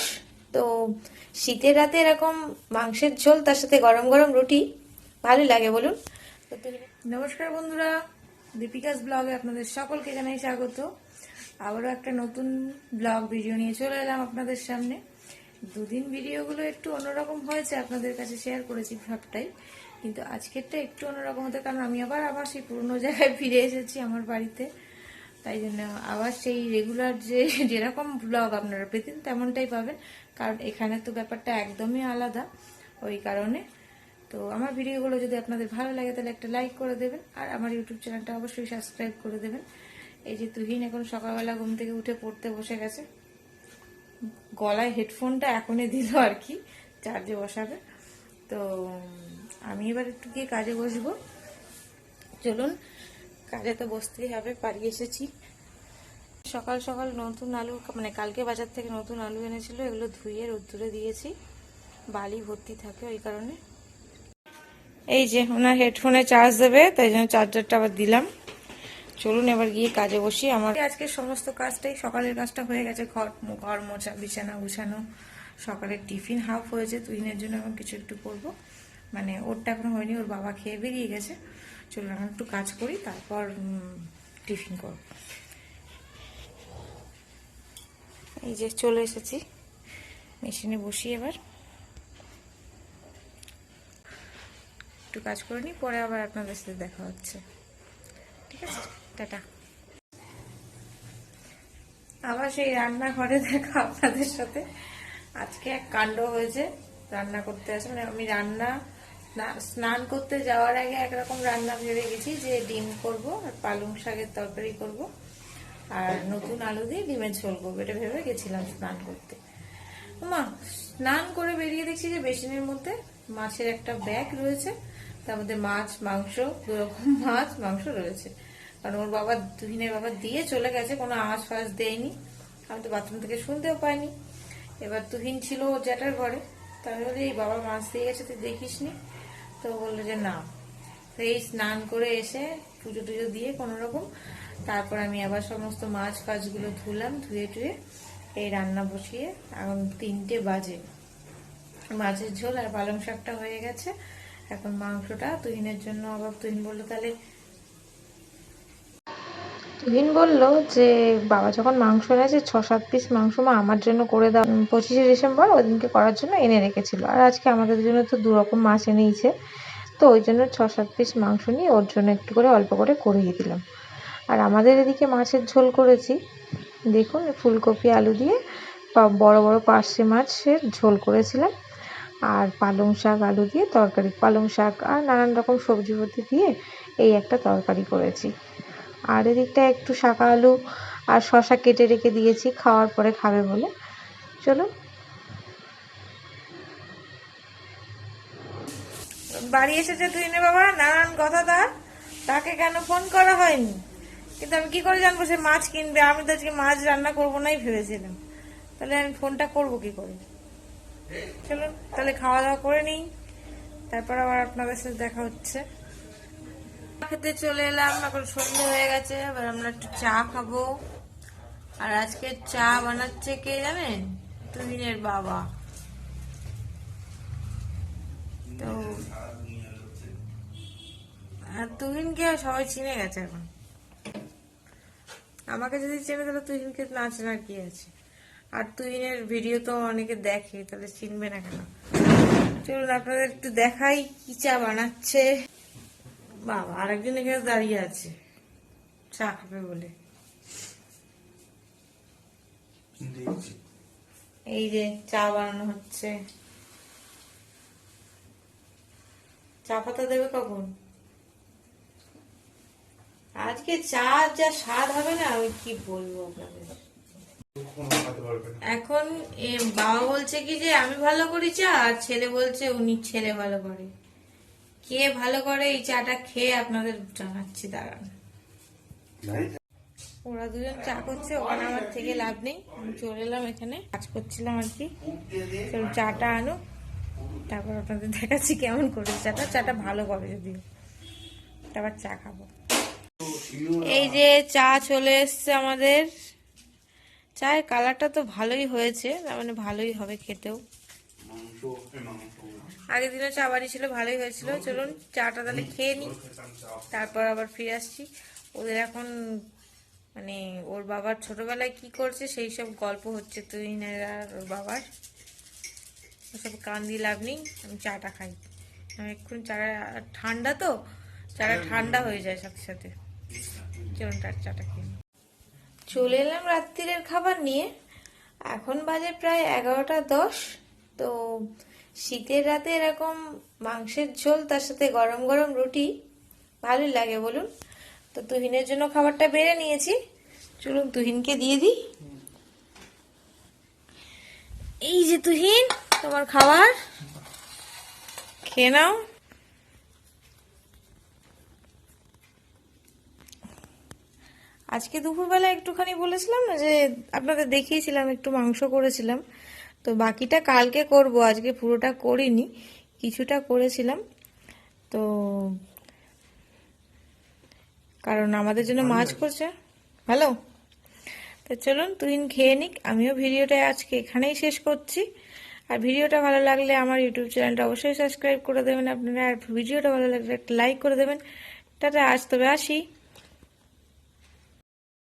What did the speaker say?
দিবস তো শীতের রাতে এরকম মাংসের ঝোল, তার সাথে গরম গরম রুটি, ভালোই লাগে, বলুন। নমস্কার বন্ধুরা, দীপিকাস ব্লগে আপনাদের সকলকে জানাই স্বাগত। আবারও একটা নতুন ব্লগ ভিডিও নিয়ে চলে এলাম আপনাদের সামনে। দুদিন ভিডিওগুলো একটু অন্যরকম হয়েছে, আপনাদের কাছে শেয়ার করেছি সবটাই কিন্তু আজকেরটা একটু অন্যরকম হতে, কারণ আমি আবার আবার সেই পুরনো জায়গায় ফিরে এসেছি আমার বাড়িতে। তাই জন্য আবার সেই রেগুলার যে, যেরকম ব্লগ আপনারা পেতেন তেমনটাই পাবেন। কারণ এখানে তো ব্যাপারটা একদমই আলাদা ওই কারণে। তো আমার ভিডিওগুলো যদি আপনাদের ভালো লাগে তাহলে একটা লাইক করে দেবেন। আর আমার ইউটিউব চ্যানেলটা অবশ্যই সাবস্ক্রাইব করে দেবেন। এই যে তুহিন এখন সকালবেলা ঘুম থেকে উঠে পড়তে বসে গেছে। গলায় হেডফোনটা এখনই দিল আর কি চার্জে বসাবে। তো আমি এবার একটু গিয়ে কাজে বসবো। চলুন কাজে তো বসতেই হবে পাড়ি এসেছি। সকাল সকাল নতুন আলু মানে কালকে বাজার থেকে নতুন আলু এনেছিল, এগুলো ধুয়ে রোদ্দুরে দিয়েছি। বালি ভর্তি থাকে ওই কারণে। এই যে ওনার হেডফোনে চার্জ দেবে, তাই জন্য চার্জারটা আবার দিলাম। চলুন এবার গিয়ে কাজে বসি, আমার আজকে সমস্ত কাজটাই সকালের কাজটা হয়ে গেছে, ঘর ঘর মোছা, বিছানা গুছানো, সকালের টিফিন হাফ হয়েছে তুহিনের জন্য এখন কিছু একটু করব। মানে ওরটা এখনও হয়নি, ওর বাবা খেয়ে বেরিয়ে গেছে। চলুন এখন একটু কাজ করি, তারপর টিফিন করব। এই যে চলে এসেছি, মেশিনে বসি এবার। একটু কাজ করে নিই, পরে আবার আপনাদের সাথে দেখা হচ্ছে। ঠিক আছে? টাটা। আবার সেই রান্নাঘরে দেখা আপনাদের সাথে। আজকে এক কাণ্ড হয়েছে, রান্না করতে আসে মানে আমি রান্না স্নান করতে যাওয়ার আগে একরকম রান্না ভেবে গেছি যে ডিম করব আর পালং শাকের তরকারি করব আর নতুন আলু দিয়ে ডিমের ঝোল করব এটা ভেবে গেছিলাম স্নান করতে। মা স্নান করে বেরিয়ে দেখছি যে বেসিনের মধ্যে মাছের একটা ব্যাগ রয়েছে তার মধ্যে মাছ মাংস দু রকম মাছ মাংস রয়েছে। কারণ ওর বাবা তুহিনের বাবা দিয়ে চলে গেছে কোনো আওয়াজ ফাজ দেয়নি। আমি তো বাথরুম থেকে শুনতেও পাইনি। এবার তুহিন ছিল জ্যাঠার ঘরে তাহলে এই বাবা মাছ দিয়ে গেছে তুই দেখিসনি? তো বলল যে না। তো এই স্নান করে এসে পুজো টুজো দিয়ে কোনো রকম তারপর আমি আবার সমস্ত মাছ ফাছগুলো ধুলাম, ধুয়ে টুয়ে এই রান্না বসিয়ে এখন তিনটে বাজে। মাছের ঝোল আর পালং শাকটা হয়ে গেছে। এখন মাংসটা তুহিনের জন্য আবার তুহিন বলল, তাহলে তুহিন বলল যে, বাবা যখন মাংস এনেছে ছ সাত পিস মাংস মা আমার জন্য করে দাও। পঁচিশে ডিসেম্বর ওই দিনকে করার জন্য এনে রেখেছিল। আর আজকে আমাদের জন্য তো দু রকম মাছ এনেইছে। তো ওই জন্য ছ সাত পিস মাংস নিয়ে ওর জন্য একটু করে অল্প করে করিয়ে দিলাম। আর আমাদের এদিকে মাছের ঝোল করেছি। দেখুন, ফুলকপি, আলু দিয়ে বড় বড় পার্শে মাছের ঝোল করেছিলাম। আর পালং শাক, আলু দিয়ে তরকারি। পালং শাক আর নানান রকম সবজি দিয়ে এই একটা তরকারি করেছি। আর এদিকটা একটু শাকা আলু আর শশা কেটে রেখে দিয়েছি, খাওয়ার পরে খাবে বলে। চলো বাড়ি এসেছে তুই নে বাবা, নানান কথা তার। তাকে কেন ফোন করা হয়নি? কিন্তু আমি কি করে জানব, সে মাছ কিনবে? আমি তো আজকে মাছ রান্না করব নাই ভেবেছিলাম। তাহলে আমি ফোনটা করব কি করে? চলুন, তাহলে খাওয়া দাওয়া করে নিই। তারপর আবার আপনাদের সাথে দেখা হচ্ছে। খেতে চলে এলাম, এখন সন্ধ্যে হয়ে গেছে, এবার আমরা একটু চা খাব। আর আজকে চা বানাচ্ছে কে জানেন? তুহিনের বাবা। তো তুহিনকে সবাই চিনে গেছে এখন। আমাকে যদি চেনে, তাহলে তুহিনকে না চেনার কি আছে? আর তুহিনের ভিডিও তো অনেকে দেখে, তাহলে চিনবে না কেন? চলুন আপনাদের একটু দেখাই কি চা বানাচ্ছে। বাবা আরেকজন এখানে দাঁড়িয়ে আছে। চা খাবে বলে এই যে চা বানানো হচ্ছে। চা পাতা দেবে কখন? আজকে চা যা স্বাদ হবে না আমি কি বলব আপনাদের? এখন এ, বাবা বলছে কি যে আমি ভালো করি চা আর ছেলে বলছে উনি ছেলে ভালো করে। কে ভালো করে এই চাটা খেয়ে আপনাদের জানাচ্ছি, দাঁড়ান। ওরা দুজন চা করছে, ওখানে আমার থেকে লাভ নেই। আমি চলে এলাম এখানে, কাজ করছিলাম আর কি। চাটা আনো, তারপর আপনাদের দেখাচ্ছি কেমন করে চাটা। চাটা ভালো করে যদিও। তারপর চা খাব। এই যে চা চলে এসছে আমাদের। চায়ের কালারটা তো ভালোই হয়েছে, তার মানে ভালোই হবে খেতেও। আগের দিনও চা বানিয়েছিল ভালোই হয়েছিল। চলুন, চাটা তাহলে খেয়ে নিই। তারপর আবার ফিরে আসছি। ওদের এখন মানে ওর বাবার ছোটবেলায় কি করছে, সেই সব গল্প হচ্ছে তুহিনের আর ওর বাবার। ওসব কান দিয়ে লাভ নেই, আমি চাটা খাই। আমি এক্ষুন চাটা ঠান্ডা তো চাটা ঠান্ডা হয়ে যায় সাথে সাথে। চলুন, তার চাটা খেয়ে। চলে এলাম রাত্রিরের খাবার নিয়ে। এখন বাজে প্রায় এগারোটা দশ। তো শীতের রাতে এরকম মাংসের ঝোল, তার সাথে গরম গরম রুটি, ভালোই লাগে বলুন। তো তুহিনের জন্য খাবারটা বেড়ে নিয়েছি। চলুন তুহিনকে দিয়ে দিই। এই যে তুহিন, তোমার খাবার। খেয়ে নাও। আজকে দুপুরবেলা একটুখানি বলেছিলাম না যে আপনাদের দেখিয়েছিলাম, একটু মাংস করেছিলাম। তো বাকিটা কালকে করব আজকে পুরোটা করিনি কিছুটা করেছিলাম। তো কারণ আমাদের জন্য মাছ করছে। ভালো? তো চলুন তুহিন খেয়ে নিক। আমিও ভিডিওটা আজকে এখানেই শেষ করছি। আর ভিডিওটা ভালো লাগলে আমার ইউটিউব চ্যানেলটা অবশ্যই সাবস্ক্রাইব করে দেবেন আপনারা। আর ভিডিওটা ভালো লাগলে একটা লাইক করে দেবেন। টাটা আজ তবে আসি।